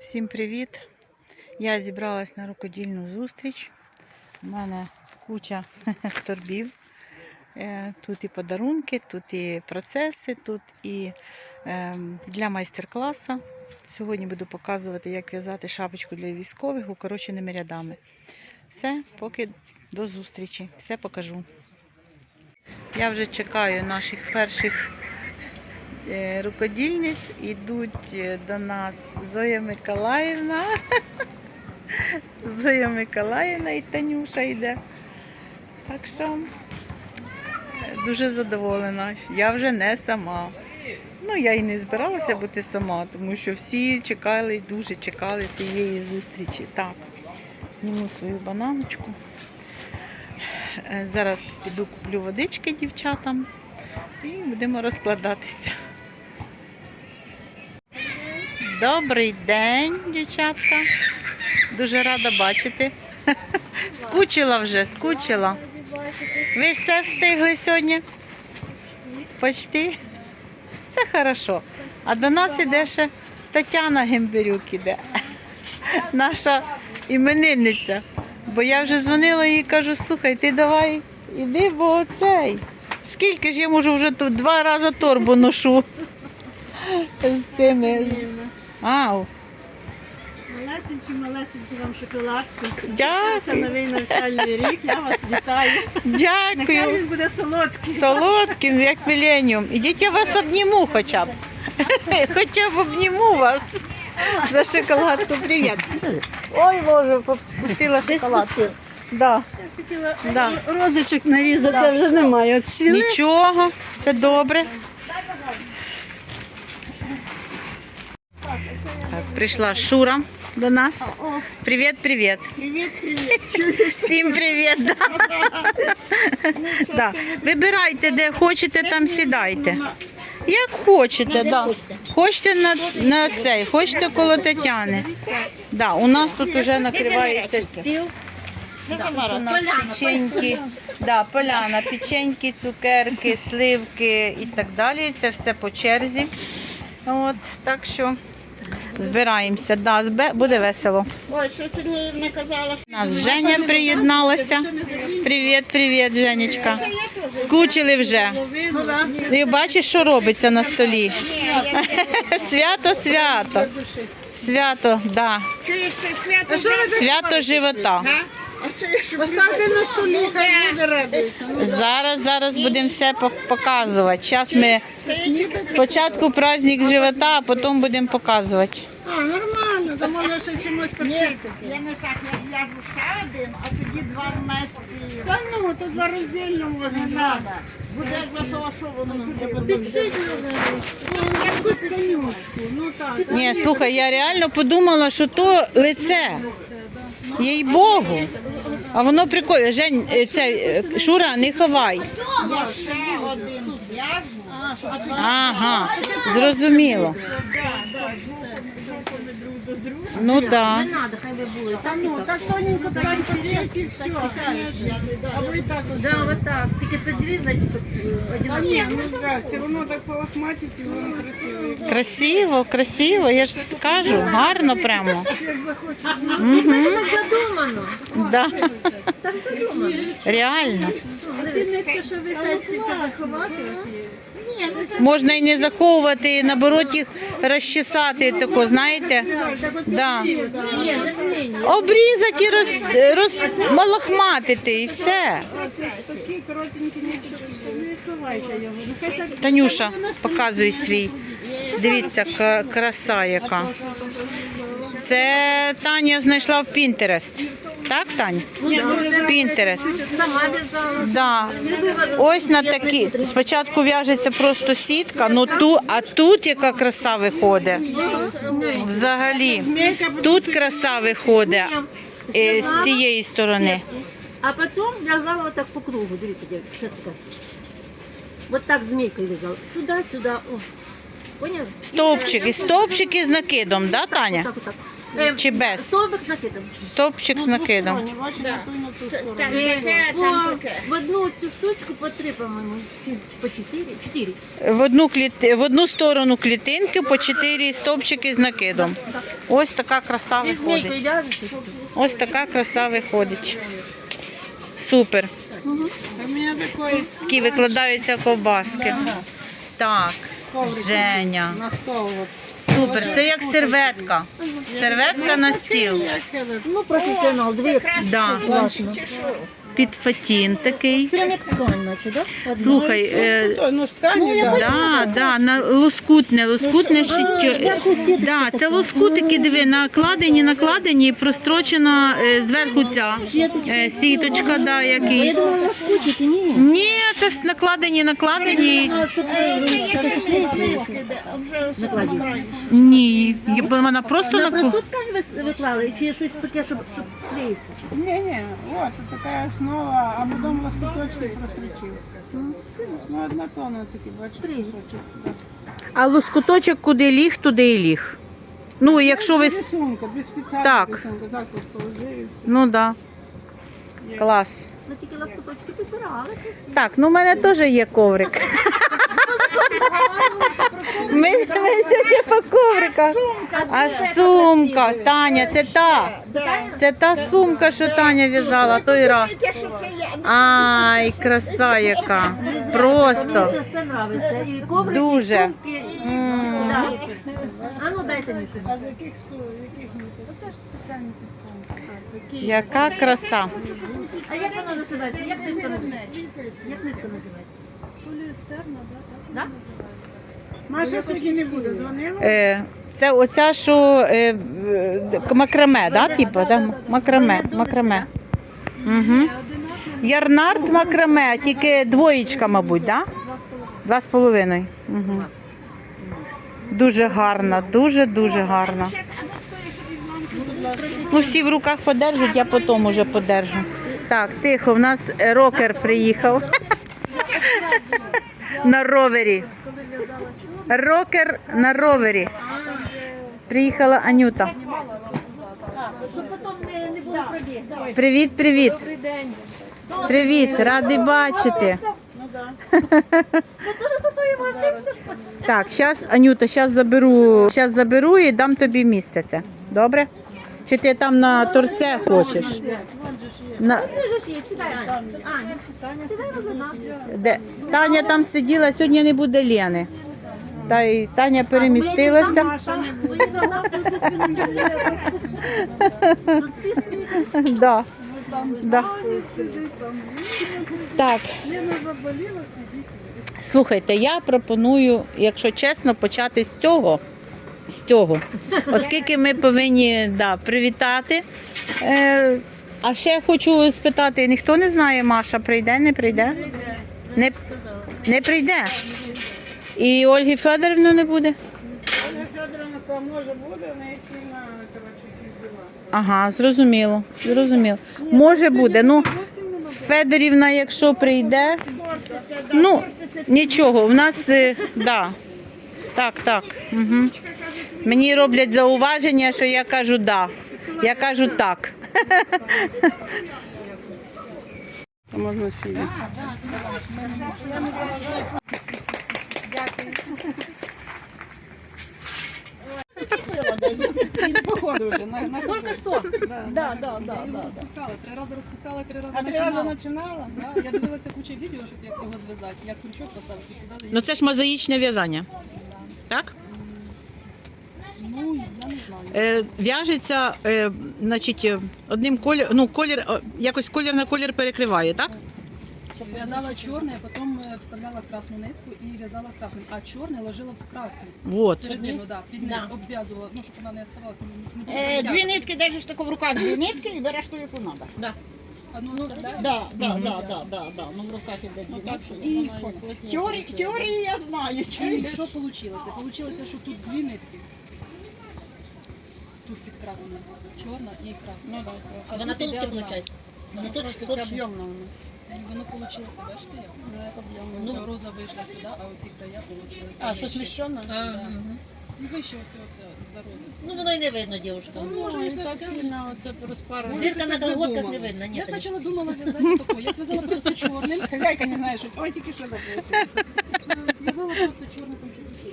Всім привіт! Я зібралась на рукодільну зустріч. У мене куча торбів. Е, Тут і подарунки, тут і процеси, тут і ем, для майстер-класу. Сьогодні буду показувати, як в'язати шапочку для військових укороченими рядами. Все, поки до зустрічі. Все покажу. Я вже чекаю наших перших рукодільниць. Ідуть е, до нас Зоя Миколаївна. Зоя Миколаївна і Танюша йде. Так що е, дуже задоволена. Я вже не сама. Ну, я і не збиралася бути сама, тому що всі чекали дуже чекали цієї зустрічі. Так, зніму свою бананочку. Е, Зараз піду куплю водички дівчатам і будемо розкладатися. Добрий день, дівчатка. Дуже рада бачити. Скучила вже, скучила. Ви все встигли сьогодні? Почти? Це хорошо. А до нас іде ще Тетяна Гемберюк іде. Наша іменинниця. Бо я вже дзвонила їй і кажу, слухай, ти давай іди, бо оцей. Скільки ж я можу вже тут два рази торбу ношу з цими. Ау. Малесенькі, малесенькі вам шоколадки. Дякую. Це новий навчальний рік. Я вас вітаю. Нехай Дякую. він буде солодкий. Солодким, як міленіум. Ідіть, я вас обніму хоча б. Хоча б обніму вас за шоколадку. Привіт. Ой, Боже, попустила шоколадку. Да. Я хотіла Да. розочок нарізати, а вже немає. От свіли. Нічого, все добре. Прийшла Шура до нас. Привіт, привіт. Привіт, привіт. Всім привіт. Да. Да. Вибирайте, де хочете, там сідайте. Як хочете, да. Хочете на, на цей, хочете коло Тетяни. Да, у нас тут вже накривається стіл. Да, у нас печеньки, да, поляна, печеньки, цукерки, сливки і так далі. Це все по черзі. От, так що збираємося. Да, збе- буде весело. Ой, що Сергій не казала, що нас Женя приєдналася. Привіт, привіт, Женечка. Скучили вже. Ти бачиш, що робиться на столі? Свято, свято. Свято, да. Свято живота. Поставте на столі, хай люди радуються. Зараз, зараз будемо все пок- показувати. Зараз ми спочатку праздник живота, а потім будемо показувати. А, нормально, то можна ще чимось подшити. Я не так, я зв'яжу ще один, а тоді два вместі. Та ну, то два роздільно можна. Не треба. Буде за того, що воно туди Підшити якусь конючку. Ну так. Ні, слухай, я реально подумала, що то лице. Їй Богу. А воно прикольне. Жень, це, е, Шура, не ховай. Я ще один зв'яжу, Ага, зрозуміло. Ну так. Да. Та ну, так тоненько так подшити і все. Або і так ось. Да, вот так. Тільки підрізати один А ні, ну да, все одно так полохматить і воно красиво. Красиво, красиво, я ж кажу, гарно прямо. Як захочеш. Так задумано. Да. Реально. Ти нитки, що висять, тільки заховати. Можна і не заховувати, і наоборот їх розчесати тако, знаєте? Да. Обрізати і роз, розмалахматити і все. Танюша, показуй свій. Дивіться, краса яка. Це Таня знайшла в Pinterest. Так. Сама в'язала. Да. Ось на такі. Спочатку в'яжеться просто сітка, ну ту, а тут яка краса виходить. Взагалі. Тут краса виходить е, з цієї сторони. А потім в'язала вот так по кругу. Дивіться, дівчатки, зараз покажу. Вот так змійкою в'язала. Сюди, сюди. О. Поняли? Стовпчики, стовпчики з накидом, да, Таня? Так, так. Е, Чи без? Стовбик з накидом. Стовпчик з накидом. там по- таке. В одну цю штучку по три, по-моєму. Чи по чотири? Чотири. В одну, кліт... в одну сторону клітинки по чотири стовпчики з накидом. Ось така краса змійкою виходить. Ось така краса виходить. Супер. У Такі викладаються ковбаски. Так, Женя. на стол. Супер. Це як серветка. Серветка на стіл. Ну, професіонал, дві. Да. Класно. Під фатін такий. Прям як ткань, наче, да? Одна. Слухай, е, То, ну, Ну, я да. да, да, на лоскутне, лоскутне шиття. сіточка Да, це така. лоскутики, диви, накладені, накладені, прострочена е, зверху ця Сіточка. е, сіточка, да, Бо я який. думала, розкучити, ні. Ні, це ж накладені, накладені. А, щоб е? Накладів. Ні, є- вона просто На наклад. просту ткань ви- виклали, чи щось таке, щоб, щоб клеїться? Не-не, вот така основа, а потім лоскуточки прострічив. Ну, одна тонна такі, бачиш, кусочок. А лоскуточок куди ліг, туди і ліг. Ну, якщо ви. Без рисунка, без спеціального Так. рисунка. Так от положив. Ну так. Ну да. Клас. Ну тільки лоскуточки підбирали. красиво. Так, ну в мене теж є коврик. Ми, ми сьогодні по ковриках. А сумка, Таня, це та. Це та сумка, що Таня в'язала той раз. Ай, краса яка. Просто. Нравиться. І Дуже. і сумки. і- М. Да. А ну дайте мені. А з яких су, яких? Оце ж спеціальні підсумки. Яка краса. А як вона називається? Як нитка називається? Як нитка називається? Поліестерна, да, так Да? Маша сьогодні не буде, дзвонила? Е, Це оця, що е, в- макраме, да? Типу, да? Макраме, макраме. Угу. Ярнард макраме, тільки двоєчка, мабуть, да? Два з половиною. Угу. Дуже гарна, дуже-дуже гарна. Ну, всі в руках подержать, я потім уже подержу. Так, тихо, в нас е, рокер приїхав. На ровері. Рокер на ровері. Приїхала Анюта. Привіт, привіт. Привіт, радий бачити. Так, зараз, Анюта, зараз заберу, заберу і дам тобі місце це. Добре? Чи ти там на торце хочеш? На, де? Таня там сиділа, сьогодні не буде Лени. Та й Таня перемістилася. Да. Да. Так. Слухайте, я пропоную, якщо чесно, почати з цього. З цього. Оскільки ми повинні да, привітати. Е, а ще хочу спитати, ніхто не знає, Маша прийде, не прийде? Не, не прийде. І Ольги Федорівни не буде? Оля Федоровна сама може буде, в неї сильно. Ага, зрозуміло. Зрозуміло. Може буде. Ну, Федорівна, якщо прийде, ну нічого. В нас е, да. Так, так. Угу. Мені роблять зауваження, що я кажу да. Я кажу так. Можна сидіти. Походу на- Тільки що? Да, да, да, Я його да. розпускала, три рази розпускала, три рази А три рази починала. починала? Да, я дивилася кучу відео, щоб як його зв'язати, як крючок поставити, Ну це ж мозаїчне в'язання. Так? Ну, я не знаю. Е, в'яжеться, е, значить, е, одним колір, ну, колір, е, якось колір на колір перекриває, так? В'язала чорне, а потім вставляла красну нитку і в'язала красним, а чорне ложила в красну. Вот. Середину, да, під низ обв'язувала, ну, щоб вона не оставалася. ну, ну, Е. Дві нитки держиш тако в руках, дві нитки і береш ту, яку треба. Оставляла. Да, да, да, да, да, да. Ну в руках іде дві нитки. і поняла. Теорії, теорії я знаю. І що вийшло? Получилося, що тут дві нитки. Тут під красною. Чорна і красна. Ну так. А Вона толще виходить. Вона Трошки таке точно. воно. Вийшло, бачите, як? Ну, як об'ємно. Ну, роза вийшла сюди, а оці края вийшли. А, що сміщено? Ну, вище ось оце за рози. Ну воно і не видно, дівчинка. Ну, і так сильно оце розпарено. Дірка на колготках не видно. Ні, Я спочатку думала в'язати такого. Я зв'язала просто чорним. Хазяйка не знає, що ой, тільки що забула. Зв'язала просто чорним, там що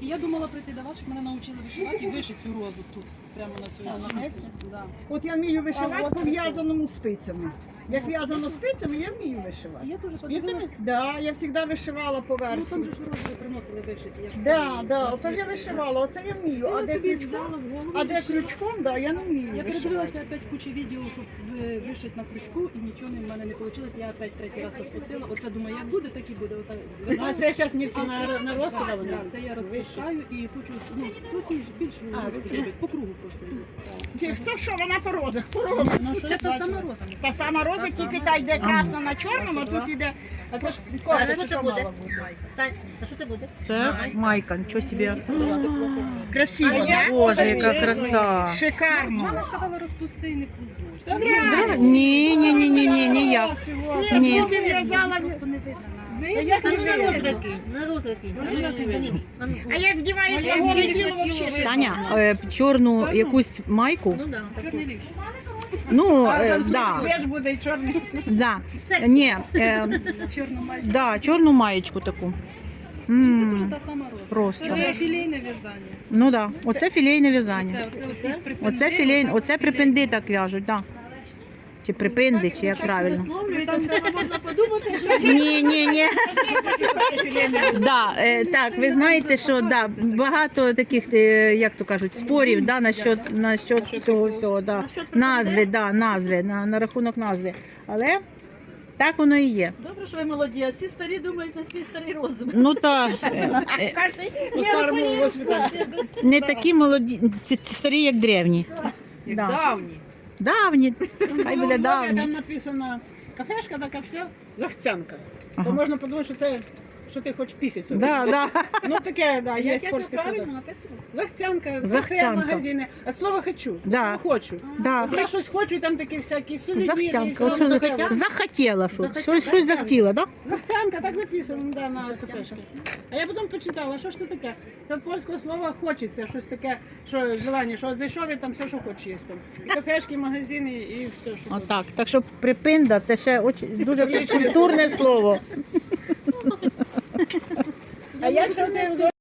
І я думала прийти до вас, щоб мене навчили вишивати і вишити цю розу тут, прямо на цю. місці? От я вмію вишивати по в'язаному спицями. Як в'язано спицями, я вмію вишивати. я дуже Спицями? подивилась. Да, я завжди вишивала по Ну там версії. же ж рози приносили вишиті. Я ж Да, да, оце ж я вишивала, оце я вмію. Це А я де собі крючком? взяла в голову. А де вишила. крючком, да, я не вмію Я вишивати. передивилася опять кучу відео, щоб ви- вишити на крючку, і нічого в мене не вийшло. Я опять третій раз розпустила. Оце думаю, як буде, так і буде. Отак зв'язала. А це зараз нитки на, це- на Так, вони? так, це я розпускаю і хочу ну, трохи більшу ручку зробити, по кругу просто. Чи хто що, вона по розах, по розах. Ну, Це та сама роза. Та сама роза, тільки та йде красна на чорному, а тут іде А це ж А що це буде? Тань, а що це буде? Це майка, нічого собі. красиво, да? Боже, яка краса. Шикарно. Мама сказала, розпусти і не пузуєш. Ні, ні, ні, ні, ні, ніяк. Ні, Ні. скільки в'язала. Просто не видно. На- А ну на розвитки, на розвитки. А як вдіваєш на голе тіло, Таня, е, чорну якусь майку. Ну да. Чорний ліщ. Ну, е, да, Теж буде і чорний. да. Ні, е, Чорну майку. да, чорну маєчку таку. Це М, дуже та сама роза. Просто. Це філейне в'язання. Ну да, оце філейне в'язання. Це, оце, оці припинди, Оце філей, оце припинди так в'яжуть, да. Чи припинди, чи як правильно. Там можна подумати, що Ні, ні, ні. Да, е, так, ви знаєте, що да, багато таких, е, як то кажуть, спорів да, насчет, насчет цього всього, да. назви, да, назви, на, на рахунок назви. Але так воно і є. Добре, що ви молоді, а ці старі думають на свій старий розум. Ну та е, е, по старому госпіталі. не такі молоді, ці старі, як древні. Як Да. давні. Давні, хай буде давні. Там написано кафешка, така все, захцянка. То можна подумати, що це, що ти хочеш пісяць. Да, да. Ну таке, да, є Як польське правильно слово. написано? Захцянка, кафе, Захцянка. магазини. От слова хочу. Да. Слово хочу. Да. От я щось хочу, і там такі всякі сувеніри. Захтянка. і Оце все за- таке. захотіла, що щось, щось захотіла, да? Захцянка, так написано да, на кафешці. А я потім почитала, що ж це таке? Це від польського слова хочеться, щось таке, що желання, що от зайшов і там все, що хочеш є там. І кафешки, і магазини, і все, що хочеш. Отак. Так що припинда це ще очень, дуже культурне слово. А як же це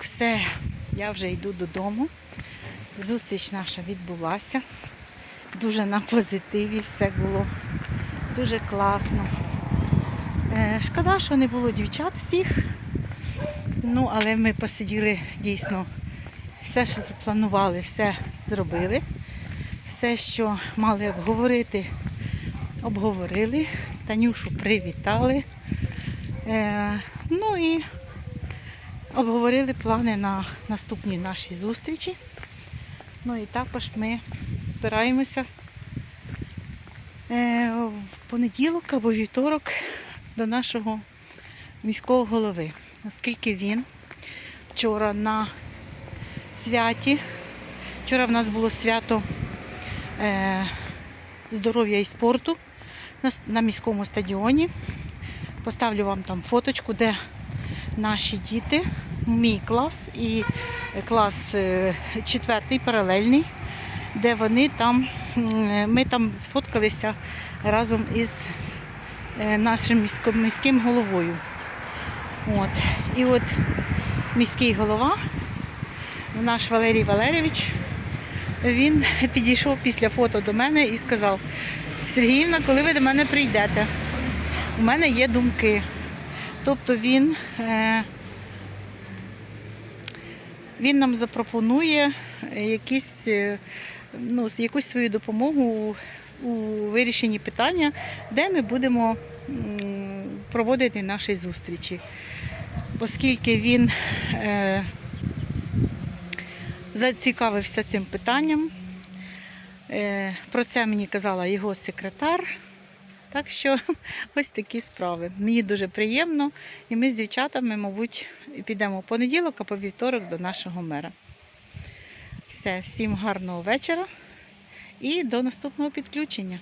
Так, все, я вже йду додому. Зустріч наша відбулася. Дуже на позитиві все було Дуже класно. Е, Шкода, що не було дівчат всіх. Ну, але ми посиділи дійсно. Все, що запланували, все зробили. Все, що мали обговорити, обговорили. Танюшу привітали. Е, ну і обговорили плани на наступні наші зустрічі. Ну і також ми збираємося е, в понеділок або вівторок до нашого міського голови, оскільки він вчора на святі, вчора в нас було свято е, здоров'я і спорту на міському стадіоні. Поставлю вам там фоточку, де наші діти, мій клас і клас е, четвертий паралельний, де вони там, ми там сфоткалися разом із е, нашим міським головою. От. І от міський голова, наш Валерій Валерійович, він підійшов після фото до мене і сказав: Сергіївна, коли ви до мене прийдете, у мене є думки. Тобто він, е, він нам запропонує якісь, е, ну, якусь свою допомогу у, вирішенні питання, де ми будемо проводити наші зустрічі. Оскільки він е, зацікавився цим питанням. Про це мені казала його секретар. Так що ось такі справи. Мені дуже приємно. І ми з дівчатами, мабуть, підемо в понеділок, а по вівторок до нашого мера. Все, всім гарного вечора і до наступного підключення.